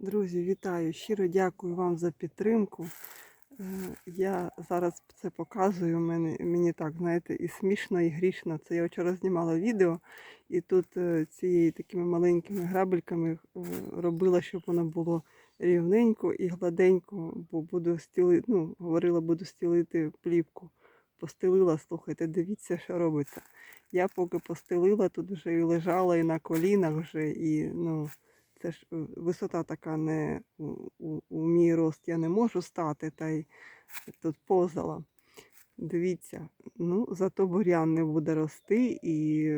Друзі, вітаю! Щиро дякую вам за підтримку. Е, Я зараз це показую. Мені, мені так, знаєте, і смішно, і грішно. Це я вчора знімала відео, і тут е, цією такими маленькими грабельками е, робила, щоб воно було рівненько і гладенько, бо буду стіли, ну, говорила, буду стілити плівку. Постелила, слухайте, дивіться, що робиться. Я поки постелила, тут вже і лежала, і на колінах вже, і ну. Це ж е, висота така не у, у, мій рост я не можу стати, та й тут позала. Дивіться, ну зато бурян не буде рости і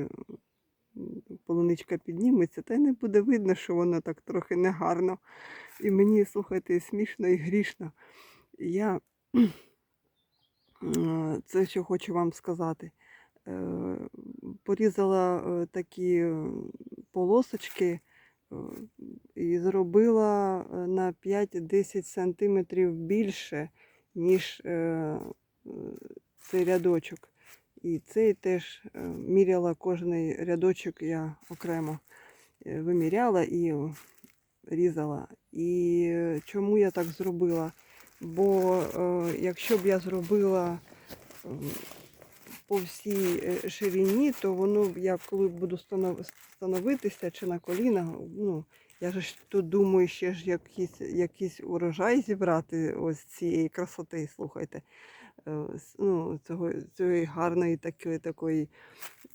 полуничка підніметься, та й не буде видно, що воно так трохи негарно. І мені, слухайте, смішно і грішно. Я е, це що хочу вам сказати. Е, Порізала такі полосочки і зробила е, на 5-10 сантиметрів більше, ніж е, е, цей рядочок. І цей теж міряла кожний рядочок, я окремо виміряла і різала. І чому я так зробила? Бо якщо б я зробила по всій ширині, то воно я коли буду становитися чи на колінах, ну я ж тут думаю, ще ж якийсь, якийсь урожай зібрати ось цієї красоти, слухайте. Е, Ну, цього, цієї гарної такої, такої.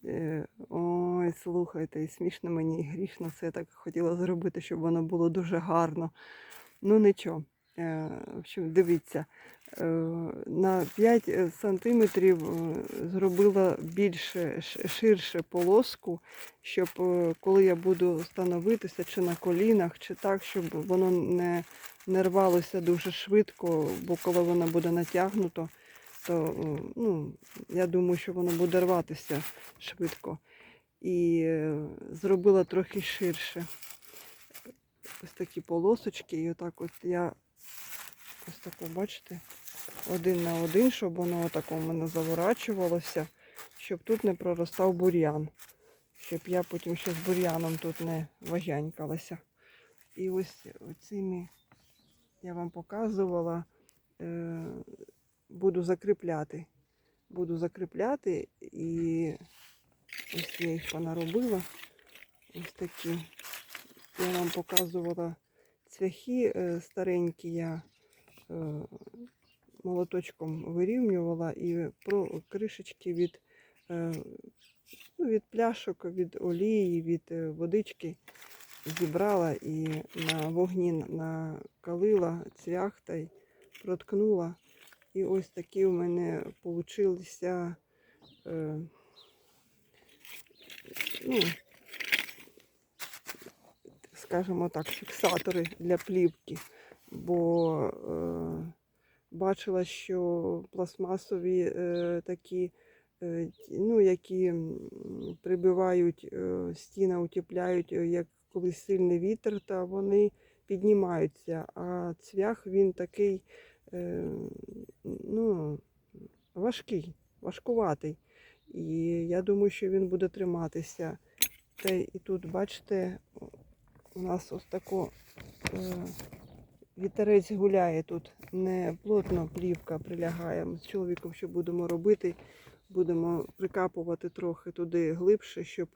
Е, ой, слухайте, і смішно мені, і грішно. все так хотіла зробити, щоб воно було дуже гарно. Ну нічого. Е, в общем, дивіться, е, на 5 е, сантиметрів зробила більше ширше полоску, щоб коли я буду становитися чи на колінах, чи так, щоб воно не, не рвалося дуже швидко, бо коли воно буде натягнуто, то ну, я думаю, що воно буде рватися швидко. І зробила трохи ширше. Ось такі полосочки, і отак от я ось таку, бачите, один на один, щоб воно отако в мене заворачувалося, щоб тут не проростав бур'ян. Щоб я потім ще з бур'яном тут не важянькалася. І ось цими я вам показувала, е, буду закріпляти. Буду закріпляти і ось я їх понаробила. Ось такі. Я вам показувала цвяхи е, старенькі, я молоточком вирівнювала і про кришечки від, е, ну, від пляшок, від олії, від е, водички зібрала і на вогні накалила цвях та проткнула. І ось такі у мене получилися. Е, ну, скажімо так, фіксатори для плівки, бо е, бачила, що пластмасові е, такі, е, ну, які прибивають е, стіни, утепляють, е, як коли сильний вітер, та вони піднімаються. А цвях він такий е, ну, важкий, важкуватий. І я думаю, що він буде триматися. Та і тут, бачите, у нас ось тако е, вітерець гуляє тут, не плотно плівка прилягає. Ми з чоловіком що будемо робити, будемо прикапувати трохи туди глибше, щоб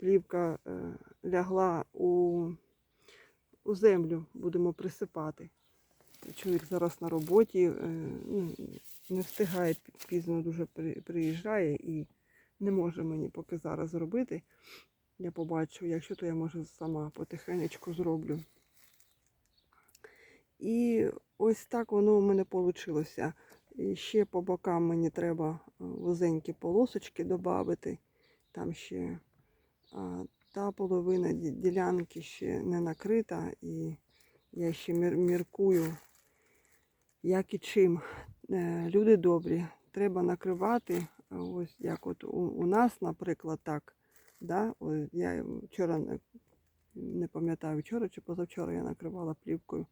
плівка е, лягла у, у землю, будемо присипати. Чоловік зараз на роботі, е, ну, не встигає пізно дуже приїжджає і не може мені поки зараз зробити. Я побачу, якщо то я може сама потихенечку зроблю. І ось так воно у мене вийшло. І ще по бокам мені треба е, вузенькі полосочки додати. Там ще а, та половина ділянки ще не накрита, і я ще мір- міркую, як і чим. Е, Люди добрі, треба накривати, ось як от у, у нас, наприклад, так. Да? Ось я вчора не пам'ятаю, вчора чи позавчора я накривала плівкою.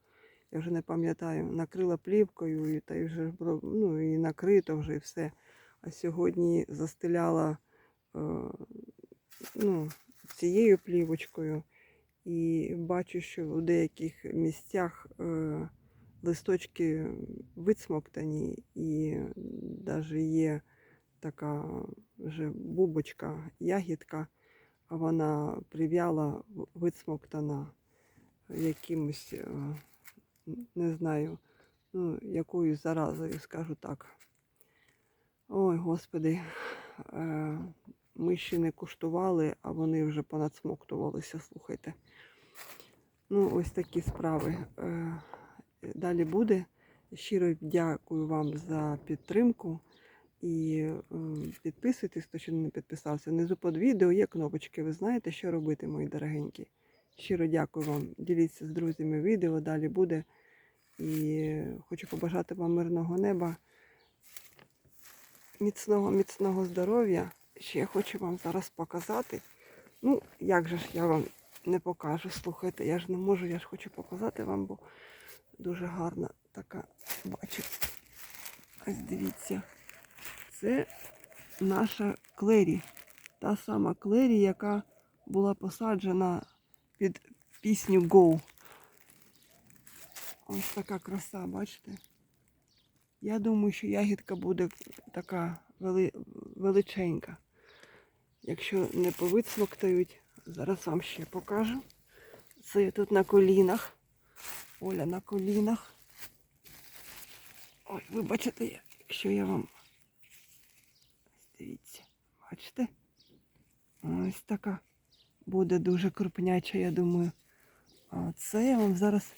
Я вже не пам'ятаю, накрила плівкою і та й вже ну, і накрито вже і все. А сьогодні застеляла е, ну, цією плівочкою І бачу, що у деяких місцях е, листочки вицмоктані, і навіть є така вже бубочка, ягідка, а вона прив'яла, в- вицмоктана якимось, е, не знаю, ну, якоюсь заразою, скажу так. Ой, господи, е, ми ще не куштували, а вони вже понадсмоктувалися, слухайте. Ну, ось такі справи. Е, Далі буде. Щиро дякую вам за підтримку. І е, підписуйтесь, хто ще не підписався. Внизу під відео є кнопочки. Ви знаєте, що робити, мої дорогенькі. Щиро дякую вам. Діліться з друзями відео, далі буде. І хочу побажати вам мирного неба, міцного, міцного здоров'я. Ще я хочу вам зараз показати. Ну, як же ж я вам не покажу, слухайте, я ж не можу, я ж хочу показати вам, бо дуже гарна така, бачу. Ось дивіться. Це наша клері. Та сама клері, яка була посаджена під пісню Go. Ось така краса, бачите? Я думаю, що ягідка буде така вели... величенька. Якщо не повицмоктають, зараз вам ще покажу. Це я тут на колінах. Оля на колінах. Ой, ви бачите, якщо я вам. Ось Дивіться, бачите? Ось така буде дуже крупняча, я думаю. А це я вам зараз.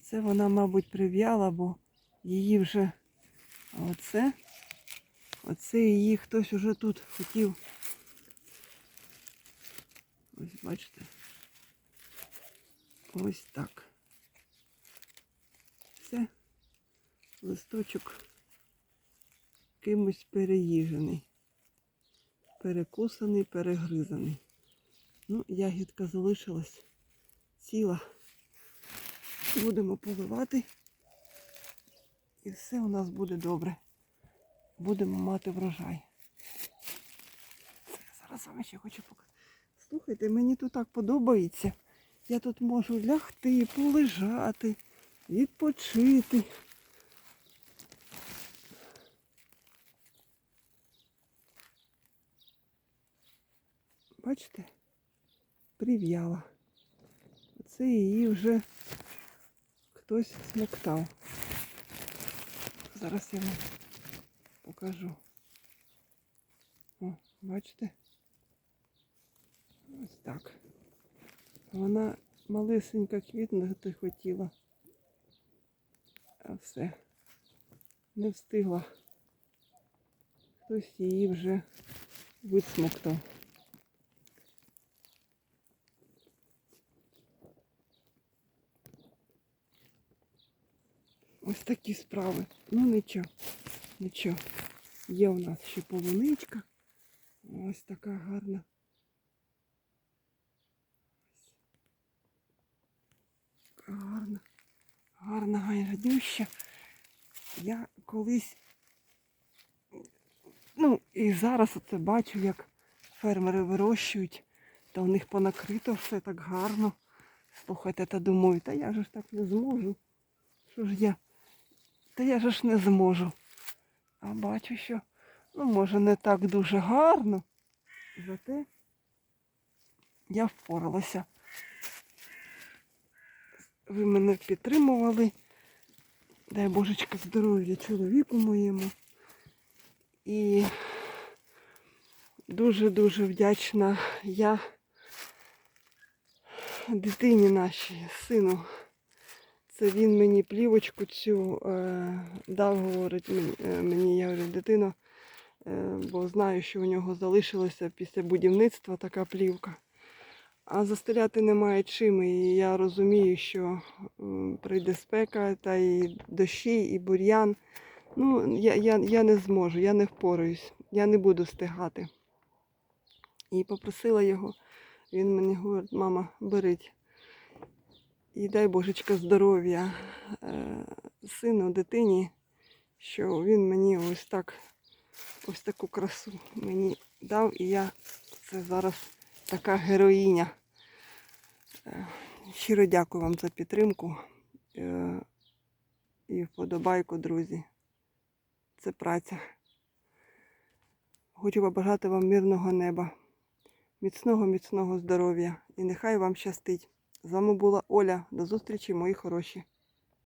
Це вона, мабуть, прив'яла, бо її вже. Оце. Оце її хтось уже тут хотів. Ось бачите. Ось так. Все. Листочок кимось переїжений. Перекусаний, перегризаний. Ну, ягідка залишилась ціла. Будемо поливати. І все у нас буде добре. Будемо мати врожай. Зараз вам ще хочу показати. Слухайте, мені тут так подобається. Я тут можу лягти, полежати, відпочити. Бачите? Прив'яла. Оце її вже хтось смоктав. Зараз я вам покажу. О, бачите? Ось так. Вона малесенька квітнути хотіла. А все. Не встигла. Хтось її вже висмоктав. Ось такі справи. Ну нічого, нічого. Є у нас ще полуничка. Ось така гарна. Гарна. Гарна гайрадюща. Я колись, ну і зараз оце бачу, як фермери вирощують, та у них понакрито все так гарно. Слухайте, та думаю, та я ж так не зможу. Що ж я? Та я ж не зможу. А бачу, що, ну, може, не так дуже гарно. Зате я впоралася. Ви мене підтримували. Дай Божечка здоров'я чоловіку моєму. І дуже-дуже вдячна я дитині нашій, сину. Це він мені плівочку цю е, дав, говорить мені, е, я говорю, дитино, е, бо знаю, що у нього залишилося після будівництва така плівка. А застеляти немає чим, і я розумію, що м, прийде спека, та і дощі, і бур'ян. Ну, я, я, я не зможу, я не впораюсь, я не буду встигати. І попросила його, він мені говорить, мама, беріть. І дай Божечка здоров'я е, сину, дитині, що він мені ось так, ось таку красу мені дав, і я це зараз така героїня. Е, Щиро дякую вам за підтримку е, і вподобайку, друзі. Це праця. Хочу побажати вам мирного неба, міцного, міцного здоров'я і нехай вам щастить. З вами була Оля. До зустрічі, мої хороші.